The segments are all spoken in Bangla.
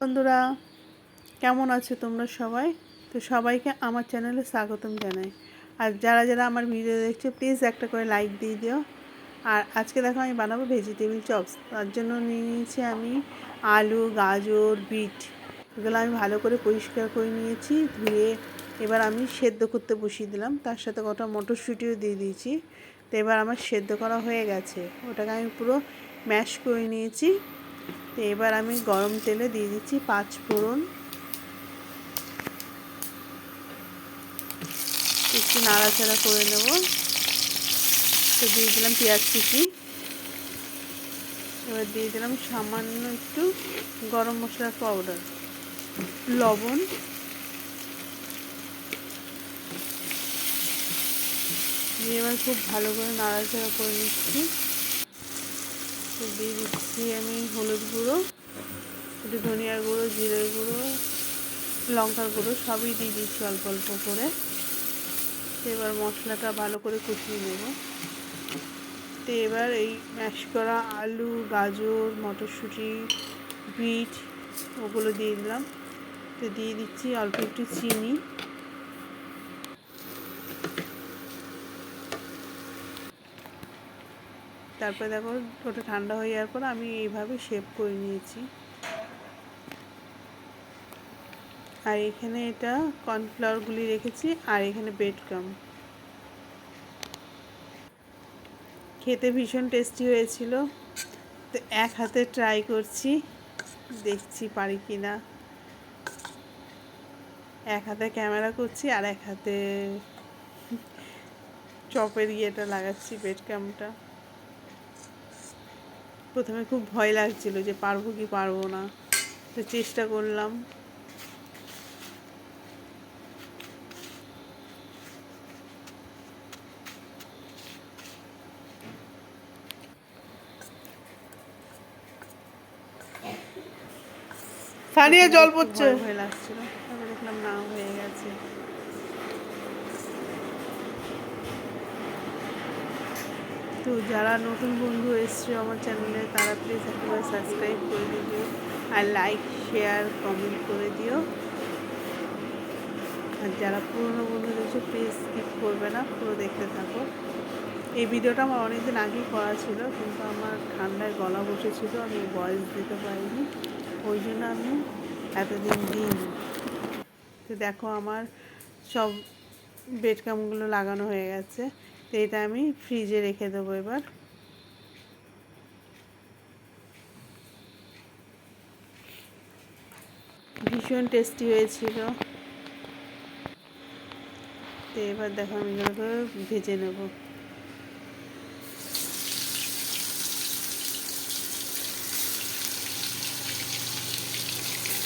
বন্ধুরা, কেমন আছো তোমরা সবাই? তো সবাইকে আমার চ্যানেলে স্বাগতম জানাই। আর যারা যারা আমার ভিডিও দেখছ প্লিজ একটা করে লাইক দিয়ে দিও। আর আজকে দেখো আমি বানাবো ভেজিটেবিল চপস তার জন্য নিয়ে নিয়েছি আমি আলু, গাজর, বিট। এগুলো আমি ভালো করে পরিষ্কার করে নিয়েছি। ধুয়ে এবার আমি সেদ্ধ করতে বসিয়ে দিলাম। তার সাথে কটা মটরশুঁটিও দিয়ে দিয়েছি। তো এবার আমার সেদ্ধ করা হয়ে গেছে। ওটাকে আমি পুরো ম্যাশ করে নিয়েছি। তো এবার আমি গরম তেলে দিয়ে দিচ্ছি পাঁচ ফোড়ন। একটু নাড়াচাড়া করে নেব। তো দিয়ে দিলাম পেঁয়াজ কুচি। এবার দিয়ে দিলাম সামান্য একটু গরম মশলার পাউডার লবণ। দিয়ে এবার খুব ভালো করে নাড়াচাড়া করে নিচ্ছি। দিয়ে দিচ্ছি আমি হলুদ গুঁড়ো, একটু ধনিয়ার গুঁড়ো জিরের গুঁড়ো, লঙ্কার গুঁড়ো, সবই দিয়ে দিচ্ছি অল্প অল্প করে। এবার মশলাটা ভালো করে কষিয়ে নেব। তো এবার এই ম্যাশ করা আলু, গাজর, মটরশুঁটি বিট ওগুলো দিয়ে দিলাম। তো দিয়ে দিচ্ছি অল্প একটু চিনি। তারপরে দেখো ওটা ঠান্ডা হয়ে যাওয়ার পর আমি এইভাবে শেপ করে নিয়েছি। আর এখানে এটা কর্নফ্লাওয়ারগুলি রেখেছি, আর এখানে বেড কাম খেতে ভীষণ টেস্টি হয়েছিল। তো এক হাতে ট্রাই করছি, দেখছি পারি কি না এক হাতে ক্যামেরা করছি, আর এক হাতে চপের ইয়েটা লাগাচ্ছি বেড ক্যামটা প্রথমে খুব ভয় লাগছিল যে পারব কি পারব না। তো চেষ্টা করলাম। সানিয়া জল পড়ছে। ভয় লাগছিল। দেখলাম না হয়ে গেছে তো যারা নতুন বন্ধু এসছে আমার চ্যানেলে, তারা প্লিজ একবার সাবস্ক্রাইব করে দিও আর লাইক শেয়ার কমেন্ট করে দিও। আর যারা পুরনো বন্ধু রয়েছে প্লিজ স্কিপ করবে না, পুরো দেখতে থাকো। এই ভিডিওটা আমার অনেকদিন আগেই করা ছিল, কিন্তু আমার ঠান্ডায় গলা বসেছিল, আমি ভয়েস দিতে পারিনি। ওই জন্য আমি এতদিন দিইনি। তো দেখো, আমার সব বেডকামগুলো লাগানো হয়ে গেছে। তো এটা আমি ফ্রিজে রেখে দেবো এবার। ভীষণ টেস্টি হয়েছিল। তো এবার দেখো আমি ভেজে নেব।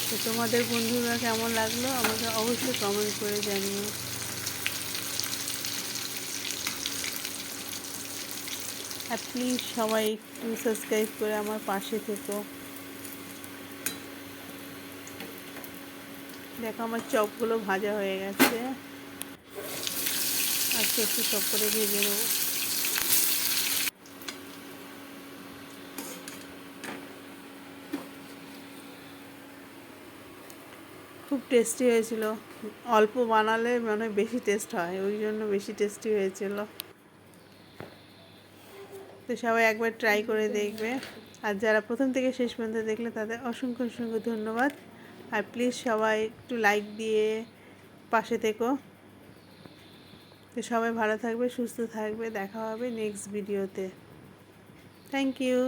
তো তোমাদের বন্ধুরা কেমন লাগল আমাকে অবশ্যই কমেন্ট করে জানিও। আর প্লিজ সবাই একটু সাবস্ক্রাইব করে আমার পাশে থেকো। দেখো আমার চপগুলো ভাজা হয়ে গেছে। আজকে একটু চপ করে ভেজে নেব। খুব টেস্টি হয়েছিল। অল্প বানালে মানে বেশি টেস্ট হয়, ওই জন্য বেশি টেস্টি হয়েছিল। তো সবাই একবার ট্রাই করে দেখবে। আর যারা প্রথম থেকে শেষ পর্যন্ত দেখলে তাদের অসংখ্য অসংখ্য ধন্যবাদ। আর প্লিজ সবাই একটু লাইক দিয়ে পাশে থেকো। তো সবাই ভালো থাকবে, সুস্থ থাকবে। দেখা হবে নেক্সট ভিডিওতে থ্যাংক ইউ